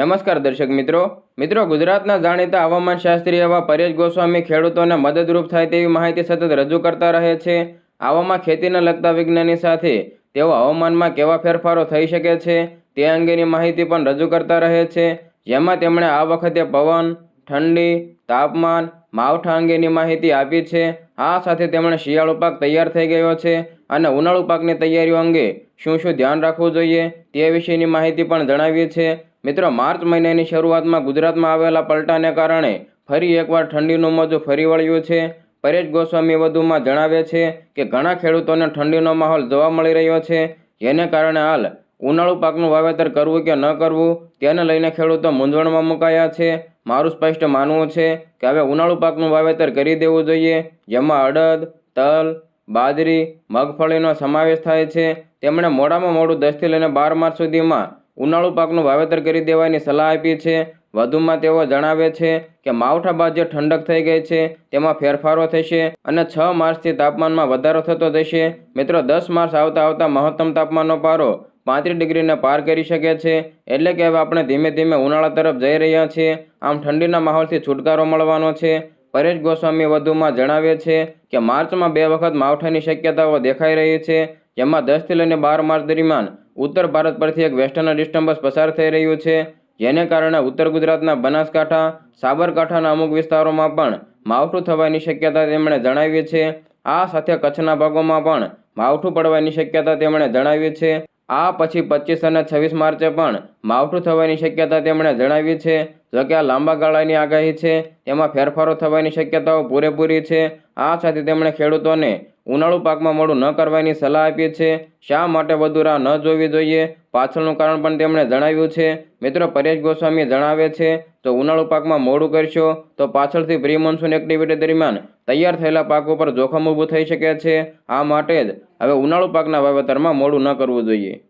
નમસ્કાર દર્શક મિત્રો. મિત્રો, ગુજરાતના જાણીતા હવામાન શાસ્ત્રી એવા પરેશ ગોસ્વામી ખેડૂતોને મદદરૂપ થાય તેવી માહિતી સતત રજૂ કરતા રહે છે. આવામાં ખેતીને લગતા વિજ્ઞાની સાથે તેઓ હવામાનમાં કેવા ફેરફારો થઈ શકે છે તે અંગેની માહિતી પણ રજૂ કરતા રહે છે. જેમાં તેમણે આ વખતે પવન, ઠંડી, તાપમાન, માવઠા અંગેની માહિતી આપી છે. આ સાથે તેમણે શિયાળુ પાક તૈયાર થઈ ગયો છે અને ઉનાળુ પાકની તૈયારીઓ અંગે શું શું ધ્યાન રાખવું જોઈએ તે વિશેની માહિતી પણ જણાવી છે મિત્રો, માર્ચ મહિનાની શરૂઆતમાં ગુજરાતમાં આવેલા પલટાને કારણે ફરી એકવાર ઠંડીનું મોજું ફરી વળ્યું છે. પરેશ ગોસ્વામી વધુમાં જણાવે છે કે, ઘણા ખેડૂતોને ઠંડીનો માહોલ જોવા મળી રહ્યો છે. જેને કારણે હાલ ઉનાળુ પાકનું વાવેતર કરવું કે ન કરવું, તેને લઈને ખેડૂતો મૂંઝવણમાં મુકાયા છે. મારું સ્પષ્ટ માનવું છે કે, હવે ઉનાળુ પાકનું વાવેતર કરી દેવું જોઈએ, જેમાં અડદ, તલ, બાજરી, મગફળીનો સમાવેશ થાય છે. તેમણે મોડામાં મોડું દસથી લઈને બાર માર્ચ સુધીમાં ઉનાળુ પાકનું વાવેતર કરી દેવાની સલાહ આપી છે. વધુમાં તેઓ જણાવે છે કે માવઠા બાદ જે ઠંડક થઈ ગઈ છે, તેમાં ફેરફારો થશે અને છ માર્ચથી તાપમાનમાં વધારો થતો જશે. મિત્રો, દસ માર્ચ આવતા આવતા મહત્તમ તાપમાનનો પારો પાંત્રીસ ડિગ્રીને પાર કરી શકે છે, એટલે કે હવે આપણે ધીમે ધીમે ઉનાળા તરફ જઈ રહ્યા છીએ આમ ઠંડીના માહોલથી છુટકારો મળવાનો છે. પરેશ ગોસ્વામી વધુમાં જણાવે છે કે માર્ચમાં બે વખત માવઠાની શક્યતાઓ દેખાઈ રહી છે, જેમાં દસથી લઈને બાર માર્ચ દરમિયાન ઉત્તર ભારત પરથી એક વેસ્ટર્ન ડિસ્ટર્બન્સ પસાર થઈ રહ્યું છે. જેને કારણે ઉત્તર ગુજરાતના બનાસકાંઠા, સાબરકાંઠાના અમુક વિસ્તારોમાં પણ માવઠું થવાની શક્યતા તેમણે જણાવી છે. આ સાથે કચ્છના ભાગોમાં પણ માવઠું પડવાની શક્યતા તેમણે જણાવી છે. આ પછી પચીસ અને છવ્વીસ માર્ચે પણ માવઠું થવાની શક્યતા તેમણે જણાવી છે. જોકે આ લાંબા ગાળાની આગાહી છે તેમાં ફેરફારો થવાની શક્યતાઓ પૂરેપૂરી છે. આ સાથે તેમણે ખેડૂતોને ઉનાળુ પાકમાં મોડું ન કરવાની સલાહ આપી છે. શા માટે વધુ રાહ ન જોવી જોઈએ? પાછળનું કારણ પણ તેમણે જણાવ્યું છે. મિત્રો, પરેશ ગોસ્વામી જણાવે છે તો ઉનાળુ પાકમાં મોડું કરશો, તો પાછળથી પ્રી મોન્સૂન એક્ટિવિટી દરમિયાન તૈયાર થયેલા પાકો પર જોખમ ઊભું થઈ શકે છે. આ માટે જ હવે ઉનાળુ પાકના વાવેતરમાં મોડું ન કરવું જોઈએ.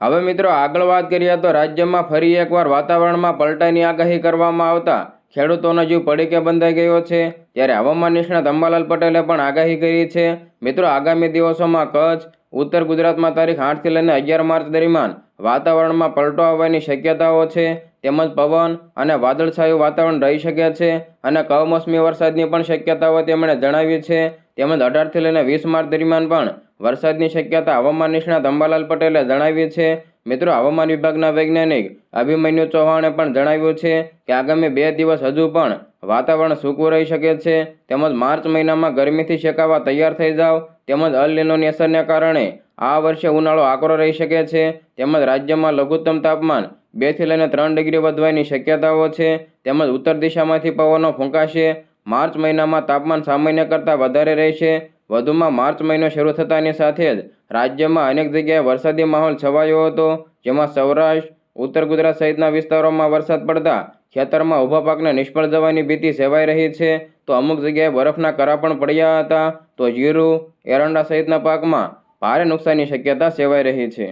હવે મિત્રો, આગળ વાત કરીએ તો રાજ્યમાં ફરી એકવાર વાતાવરણમાં પલટાની આગાહી કરવામાં આવતા ખેડૂતોનો જીવ પડીકે બંધાઈ ગયો છે? ત્યારે હવામાન નિષ્ણાત અંબાલાલ પટેલે પણ આગાહી કરી છે. મિત્રો, આગામી દિવસોમાં કચ્છ, ઉત્તર ગુજરાતમાં તારીખ આઠથી લઈને અગિયાર માર્ચ દરમિયાન વાતાવરણમાં પલટો આવવાની શક્યતાઓ છે. તેમજ પવન અને વાદળછાયું વાતાવરણ રહી શકે છે અને કમોસમી વરસાદની પણ શક્યતાઓ તેમણે જણાવી છે. તેમજ અઢારથી લઈને વીસ માર્ચ દરમિયાન પણ વરસાદની શક્યતા હવામાન નિષ્ણાત અંબાલાલ પટેલે જણાવી છે. મિત્રો, હવામાન વિભાગના વૈજ્ઞાનિક અભિમન્યુ ચૌહાણે પણ જણાવ્યું છે કે આગામી બે દિવસ હજુ પણ વાતાવરણ સૂકું રહી શકે છે. તેમજ માર્ચ મહિનામાં ગરમીથી શેકાવા તૈયાર થઈ જાઓ તેમજ અલ નીનોની અસરને કારણે આ વર્ષે ઉનાળો આકરો રહી શકે છે. તેમજ રાજ્યમાં લઘુત્તમ તાપમાન બેથી લઈને ત્રણ ડિગ્રી વધવાની શક્યતાઓ છે. તેમજ ઉત્તર દિશામાંથી પવનો ફૂંકાશે. માર્ચ મહિનામાં તાપમાન સામાન્ય કરતાં વધારે રહેશે. વધુમાં માર્ચ મહિનો શરૂ થતાની સાથે જ રાજ્યમાં અનેક જગ્યાએ વરસાદી માહોલ છવાયો હતો, જેમાં સૌરાષ્ટ્ર, ઉત્તર ગુજરાત સહિતના વિસ્તારોમાં વરસાદ પડતા ખેતરમાં ઊભા પાકને નિષ્ફળ જવાની ભીતિ સેવાઈ રહી છે. તો અમુક જગ્યાએ બરફના કરા પણ પડ્યા હતા. તો જીરું, એરંડા સહિતના પાકમાં ભારે નુકસાનની શક્યતા સેવાઈ રહી છે.